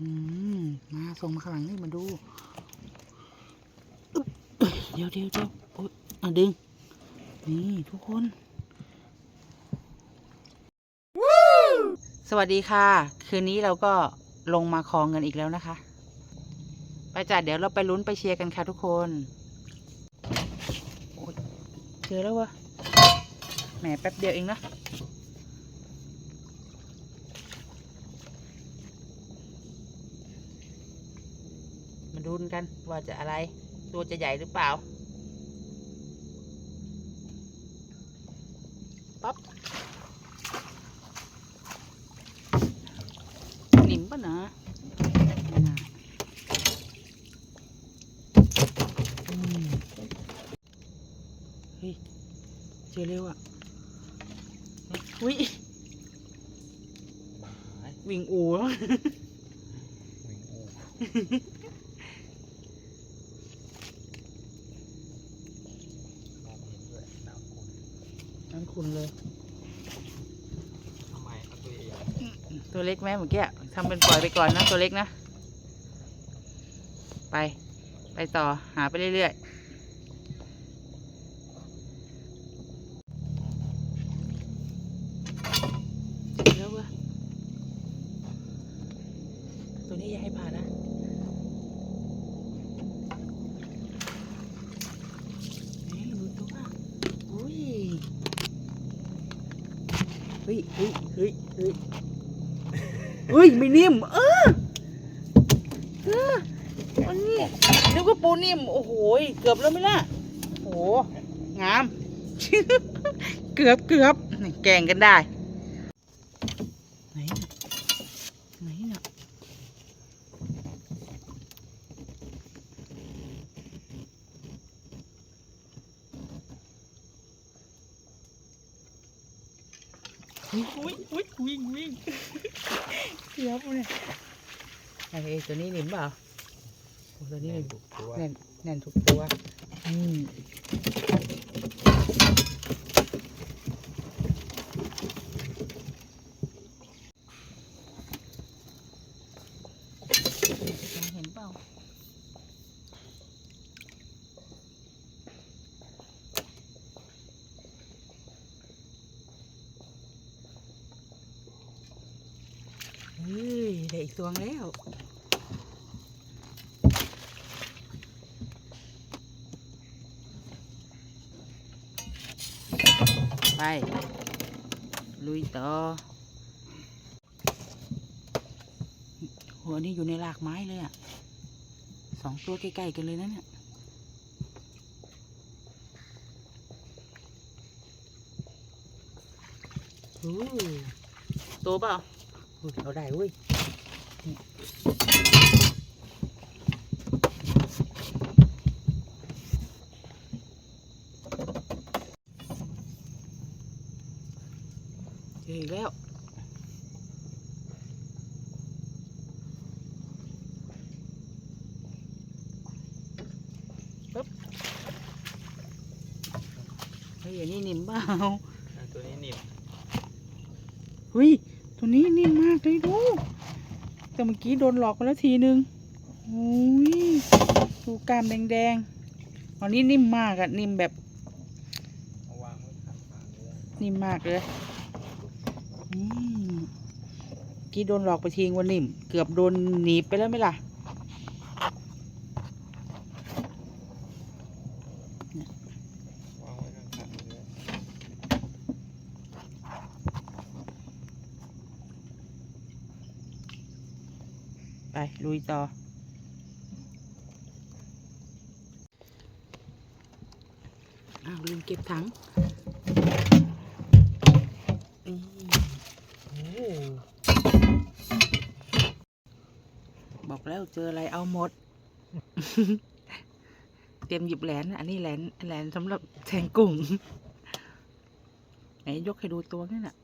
อืมมาส่งมาข้างหลังนี่มาดู เดี๋ยวเดี๋ยวเดี๋ยวโอ๊ยอะดึง นี่ทุกคน สวัสดีค่ะ คืนนี้เราก็ลงมาคลองกันอีกแล้วนะคะ ไปจ้ะเดี๋ยวเราไปลุ้นไปเชียร์กันค่ะทุกคนเจอแล้ววะแหมแป๊บเดียวเองนะ มาดูกันว่าจะอะไร ตัวจะใหญ่หรือเปล่า ปั๊บหนิมปะนะน่ะอืมเฮ้ย เจอเร็วอะ อุ้ยวิ่งอูแล้ววิ่งอู้มองเห็นด้วยน้ำคุณ นั่นคุณเลย ทำไมเอาตัวใหญ่ตัวเล็กไหมเมื่อกี้ทำเป็นปล่อยไปก่อนนะตัวเล็กนะ ไป ไปต่อหาไปเรื่อยๆเจอแล้วเว้ยตัวนี้อย่าให้ผ่านนะนี่ดูตัวอุ้ยเฮ้ยเฮ้ยเฮ้ยเฮ้ยเฮ้ยไม่นิ่ม เออเอออันนี้นึกว่าปูนิ่ม โอ้โหยเกือบแล้วไหมล่ะโอ้โหงาม เกือบเกือบนี่แกงกันได้ ไหนน่ะไหนน่ะ อุ้ยอุ้ยอุ้ยวิ่งวิ่งเกือบเลยไอ้ไอ้ตัวนี้หนิมเปล่าโอ้ตัวนี้นี่หนิมถูกตัวแน่นแน่นทุกตัวอืมเห็นเปล่า เฮ้ย ได้อี กตัวแล้ว ไป ลุยต่อ หัวนี่อยู่ในรากไม้เลยอะสองตัวใกล้ๆกันเลยนะเนี่ยโอ้โตเปล่าเอาได้เว้ยนี่เจออีกแล้ว ปึ๊บ เฮ้ยอันนี้นิ่มเปล่าอะตัวนี้หนีบเฮ้ยตัวนี้นิ่มมากเลยดูแต่เมื่อกี้โดนหลอกไปแล้วทีนึงโอ้ยดูกล้ามแดงๆอันนี้นิ่มมากอะนิ่มแบบ เอาวางไว้ข้างทางเลยนิ่มมากเลยอืมเมื่อกี้โดนหลอกไปทิ้งว่านิ่ม เกือบโดนหนีบไปแล้วไหมล่ะ วางไว้ข้างทางเลย ไป ลุยต่อ อ้าวลืมเก็บถังอืมโอ้บอกแล้วเจออะไรเอาหมด เตรียมหยิบแหลน อันนี้แหลนแหลนสำหรับแทงกุ้งไหนยกให้ดูตัวนี่น่ะ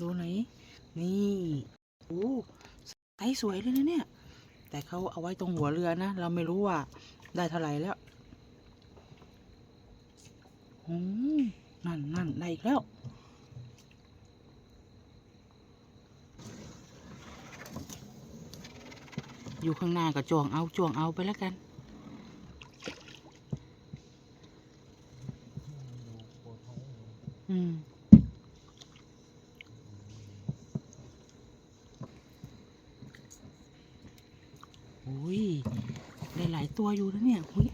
ดูไหนอยนี่ โอ้ ไซส์สวยเลยนะเนี่ย แต่เขาเอาไว้ตรงหัวเรือนะ เราไม่รู้ว่า ได้เท่าไหร่แล้วอืมนั่นนั่นได้อีกแล้วอยู่ข้างหน้าก็จวงเอาจวงเอาไปแล้วกัน ดูโคตรท้องเลย อืม โอ้ย ได้หลายตัว อยู่นะเนี่ยอุ้ย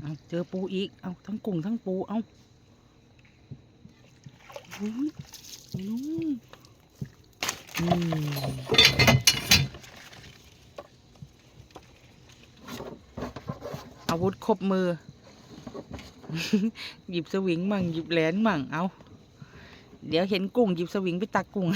เอาเจอปูอีก เอาทั้งกุ้งทั้งปู เอาอุ้ยนู่นอืมอาวุธครบมือ หยิบสวิงมั่งหยิบแหลนมั่งเอา เดี๋ยวเห็นกุ้งหยิบสวิงไปตักกุ้ง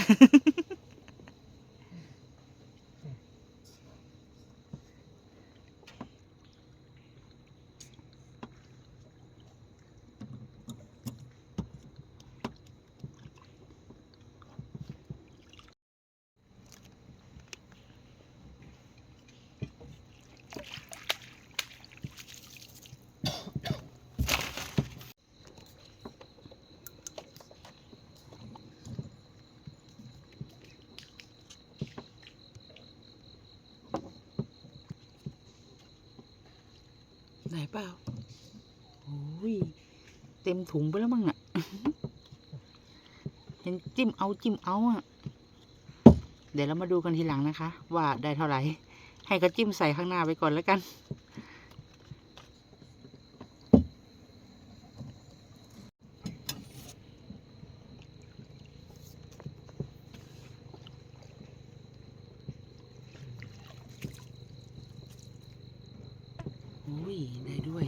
เปล่าโอ้ยเต็มถุงไปแล้วมั้งน่ะเห็นจิ้มเอาจิ้มเอาอะ เดี๋ยวเรามาดูกันทีหลังนะคะ ว่าได้เท่าไหร่ ให้ก็จิ้มใส่ข้างหน้าไปก่อนแล้วกัน อุ้ย ได้ด้วย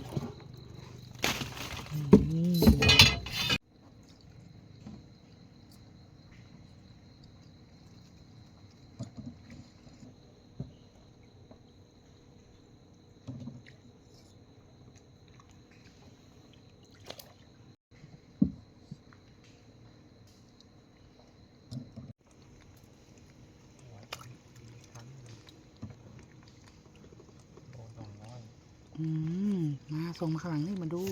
อืม อืมมาส่งมาข้างหลังนี่มาดู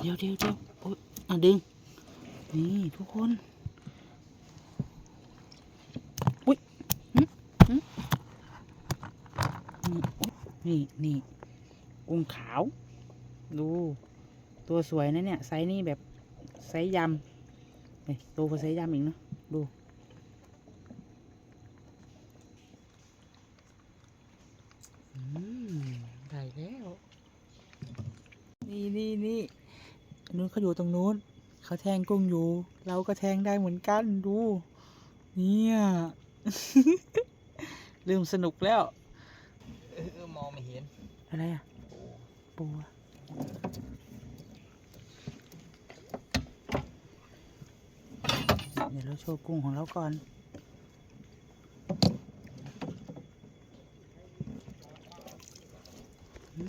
เดี๋ยวเดี๋ยวเดี๋ยวโอ๊ยอะดึง นี่ทุกคน อุ้ยนี่นี่นี่ กุ้งขาว ดู ตัวสวยนะเนี่ย ไซส์นี่แบบ ไซส์ยำโตกว่าไซส์ยำอีกเนาะดู อืมได้แล้ว นี่นี่นี่อันนู้น เขาอยู่ตรงนู้นเขาแทงกุ้งอยู่ เราก็แทงได้เหมือนกันดู เนี่ยลืมสนุกแล้ว เออเออมองไม่เห็น อะไรอะโอ้ปูอะเดี๋ยวเราโชว์กุ้งของเราก่อน อื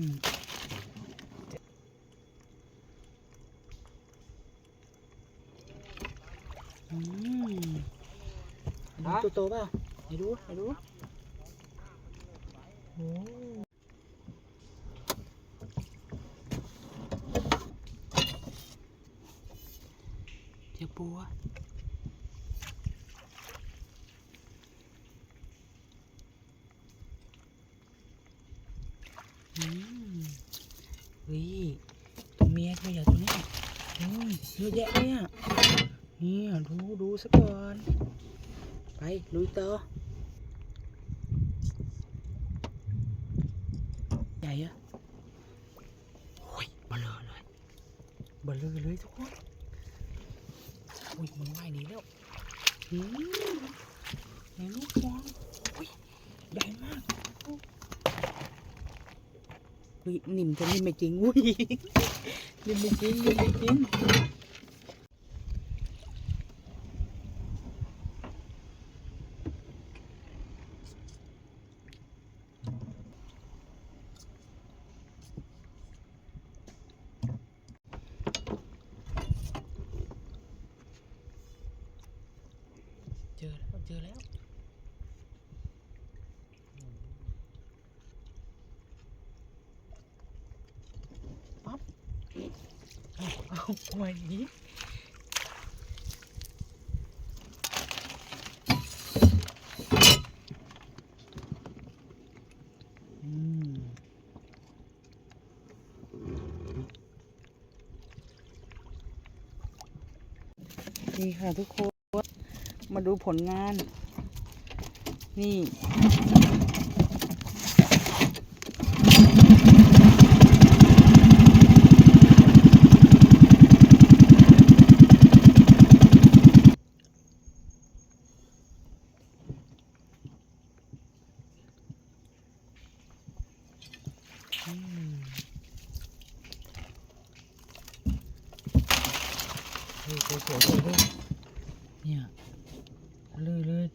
ม อืมอันนี้ ตัวโตเปล่าไหนดูไหนดูโอ้เจ้าปูอะอืมเฮ้ยตัวเมียตัวใหญ่ตัวนี้โอ้ยเยอะแยะเลยอะเนี่ยดูดูซะก่อนไปลุยต่อใหญ่อะโอ้ยเบลอเลยเบลอเลยทุกคนอุ้ยมัน ว่ายหนีแล้วอืมในลูกมองอุ้ยใหญ่มากอุ้ยนิ่มแต่นิ่มไม่จริง ปั๊บเอาหัวนี้ดีค่ะทุกคน มาดูผลงาน นี่เฮ้ยสวยๆเลยเฮ้ย เนี่ยเลยเลย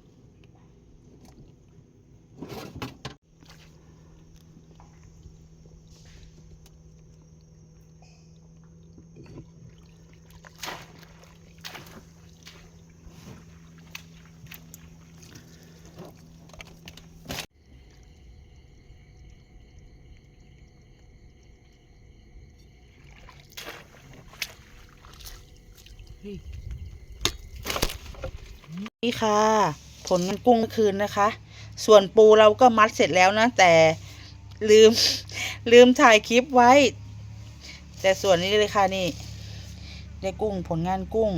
นี่ค่ะ ผลงานกุ้งเมื่อคืนนะคะ ส่วนปูเราก็มัดเสร็จแล้วนะ แต่ลืมลืมถ่ายคลิปไว้ แต่ส่วนนี้เลยค่ะนี่ได้กุ้งผลงานกุ้ง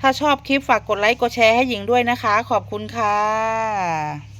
ถ้าชอบคลิปฝากกดไลค์กดแชร์ให้หญิงด้วยนะคะ ขอบคุณค่ะ